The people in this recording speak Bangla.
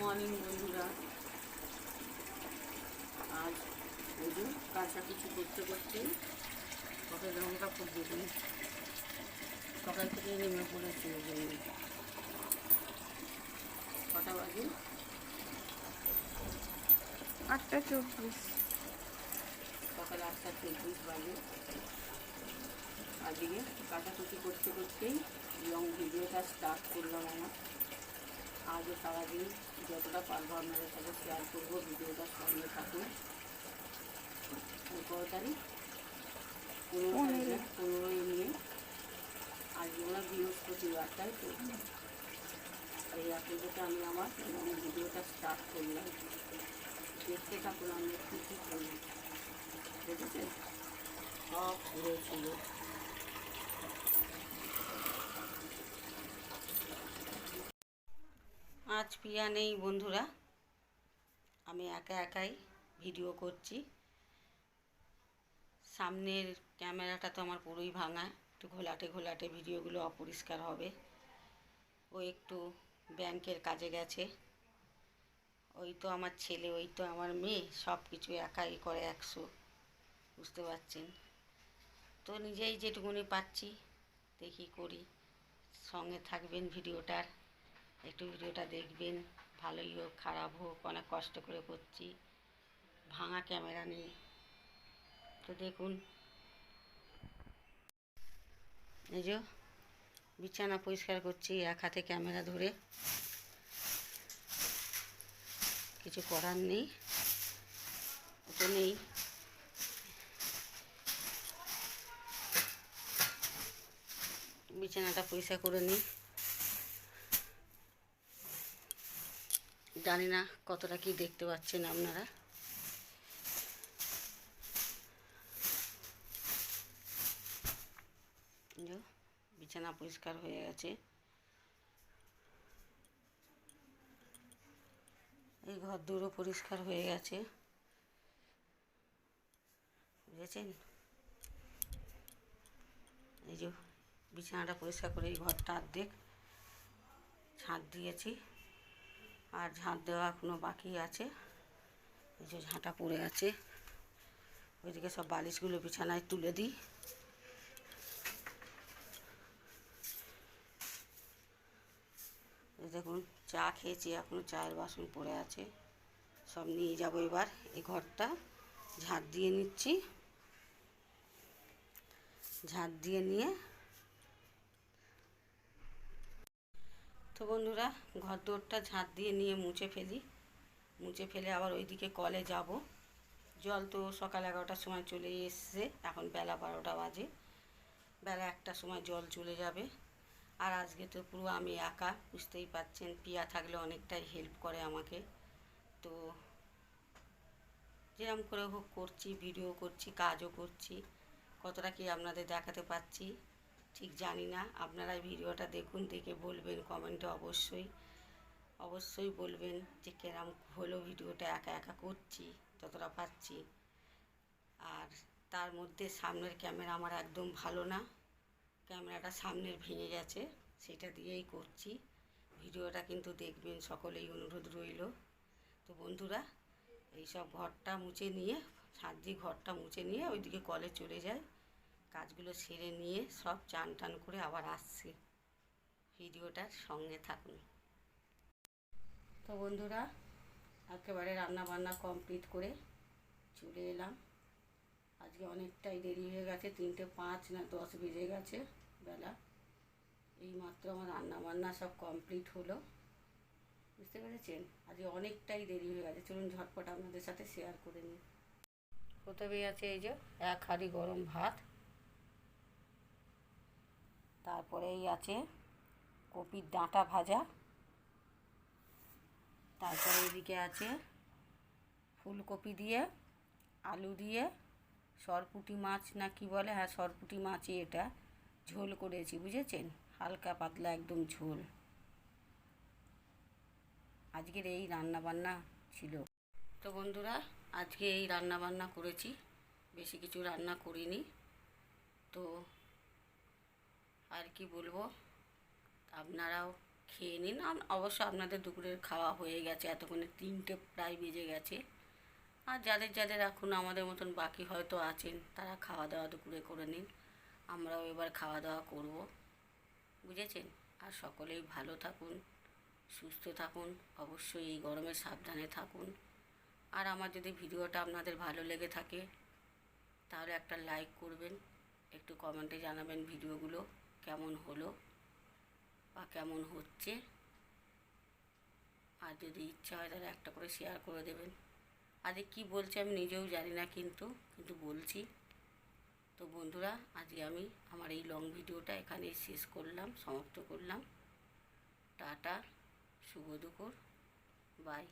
মর্নিং বন্ধুরা। আজ যে কাঁচা কিছু করতে করতে কত রঙটা খুব দেখুন সকাল থেকে নেমে পড়েছি কটা বাজে? আটটা চব্বিশ। সকাল আটটা চব্বিশ বাজে। আজকে কাটাকুটি করতে করতেই লং ভিডিওটা স্টার্ট করলাম আমার। আজও সারাদিন যতটা পারব আপনাদের সাথে শেয়ার করব ভিডিওটা সঙ্গে থাকুন কত তারিখ পনেরো পনেরো। তারিখ পনেরোই নিয়ে আজকে ওরা বৃহস্পতিবার তাই তো এই আপনাদেরকে আমি আমার লং ভিডিওটা স্টার্ট করলাম দেখতে থাকুন আমি কী কী করি দেখেছেন সব ঘুরে আজ পিয়া নেই বন্ধুরা। আমি একা একাই ভিডিও করছি। সামনের ক্যামেরাটা তো আমার পুরোই ভাঙা। একটু ঘোলাটে ঘোলাটে ভিডিওগুলো অপরিষ্কার হবে। ও একটু ব্যাংকের কাজে গেছে। ওই তো আমার ছেলে, ওই তো আমার মেয়ে সব কিছু একাই করে একশো। বুঝতে পারছেন? তো নিজেই যেটুকুনি পাচ্ছি, দেখি করি। সঙ্গে থাকবেন ভিডিওটার। একটু ভিডিওটা দেখবেন, ভালোই হোক, খারাপ হোক, অনেক কষ্ট করে করছি। ভাঙা ক্যামেরা নিয়ে তো দেখুন। এই যে বিছানা পরিষ্কার করছি, এক হাতে ক্যামেরা ধরে। কিছু করার নেই। তো নেই। বিছানাটা পরিষ্কার করে নিই। জানি না কতটা কি দেখতে পাচ্ছেন আপনারা। বিছানা পরিষ্কার হয়ে গেছে। এই ঘর দুটো পরিষ্কার হয়ে গেছে। বুঝেছেন? এই যে বিছানাটা পরিষ্কার করে এই ঘরটা অর্ধেক ছাদ দিয়েছি। আর ঝাঁট দেওয়া এখনও বাকি আছে। এই যে ঝাঁটা পড়ে আছে। ওইদিকে সব বালিশগুলো বিছানায় তুলে দিই। দেখুন, চা খেয়েছি, এখনও চায়ের বাসন পড়ে আছে। সব নিয়ে যাব এবার, এই ঘরটা। ঝাঁট দিয়ে নিচ্ছি। ঝাঁট দিয়ে নিয়ে তো বন্ধুরা, ঘর দৌড়টা ঝাঁট দিয়ে নিয়ে মুছে ফেলি। মুছে ফেলে আবার ওইদিকে কলে যাব। জল তো সকাল এগারোটার সময় চলে এসছে, এখন বেলা বারোটা বাজে। বেলা একটার সময় জল চলে যাবে। আর আজকে তো পুরো আমি একা, বুঝতেই পারছেন পিয়া থাকলে অনেকটাই হেল্প করে আমাকে। তো যেরকম করে হোক করছি ভিডিও করছি, কাজও করছি, কতটা কি আপনাদের দেখাতে পাচ্ছি। ঠিক জানি না। আপনারা ভিডিওটা দেখুন, দেখে বলবেন কমেন্টে অবশ্যই অবশ্যই বলবেন যে কেরম হলো ভিডিওটা, একা একা করছি, যতটা পাচ্ছি আর তার মধ্যে সামনের ক্যামেরা আমার একদম ভালো না। ক্যামেরাটা সামনের ভেঙে গেছে, সেটা দিয়েই করছি। ভিডিওটা কিন্তু দেখবেন, সকলেই অনুরোধ রইল। তো বন্ধুরা, এইসব ঘরটা মুছে নিয়ে দিয়ে ঘরটা মুছে নিয়ে ওইদিকে কলে চলে যায়। কাজগুলো সেরে নিয়ে সব চান টান করে আবার আসছি। ভিডিওটার সঙ্গে থাকুন। তো বন্ধুরা, একেবারে রান্না বান্না কমপ্লিট করে চলে এলাম। আজকে অনেকটাই দেরি হয়ে গেছে, তিনটে পাঁচ না দশ বেজে গেছে বেলা। এই মাত্র আমার রান্না বান্না সব কমপ্লিট হলো। বুঝতে পেরেছেন? আজকে অনেকটাই দেরি হয়ে গেছে। চলুন ঝটপট আপনাদের সাথে শেয়ার করে নিই। প্রথমেই আছে এই যে এক হাঁড়ি গরম ভাত। তারপরেই আছে কপির ডাঁটা ভাজা। তারপরে এদিকে আছে ফুলকপি দিয়ে, আলু দিয়ে, সরপুটি মাছ না কি বলে? হ্যাঁ সরপুটি মাছই এটা। ঝোল করেছি, বুঝেছেন? হালকা পাতলা একদম ঝোল। আজকের এই রান্না বান্না ছিল। তো বন্ধুরা, আজকে এই রান্না বান্না করেছি। বেশি কিছু রান্না করিনি। তো আর কি বলব? আপনারাও খেয়ে নিন। অবশ্য আপনাদের দুপুরের খাওয়া হয়ে গেছে, এতক্ষণে তিনটে প্রায় বেজে গেছে। আর যাদের যাদের এখন আমাদের মতন বাকি হয়তো আছেন, তারা খাওয়া দাওয়া দুপুরে করে নিন। আমরাও এবার খাওয়া দাওয়া করব। বুঝেছেন? আর সকলেই ভালো থাকুন, সুস্থ থাকুন, অবশ্যই এই গরমে সাবধানে থাকুন। আর আমার যদি ভিডিওটা আপনাদের ভালো লেগে থাকে, তাহলে একটা লাইক করবেন, একটু কমেন্টে জানাবেন ভিডিওগুলো। কেমন হলো বা কেমন হচ্ছে, আর যদি ইচ্ছা হয় তাহলে একটা করে শেয়ার করে দেবেন। আজকে কি বলছি আমি নিজেও জানি না কিন্তু কিন্তু বলছি। তো বন্ধুরা, আজকে আমি আমার এই লং ভিডিওটা এখানে শেষ করলাম, সমাপ্ত করলাম। টাটা, শুভ দুপুর বাই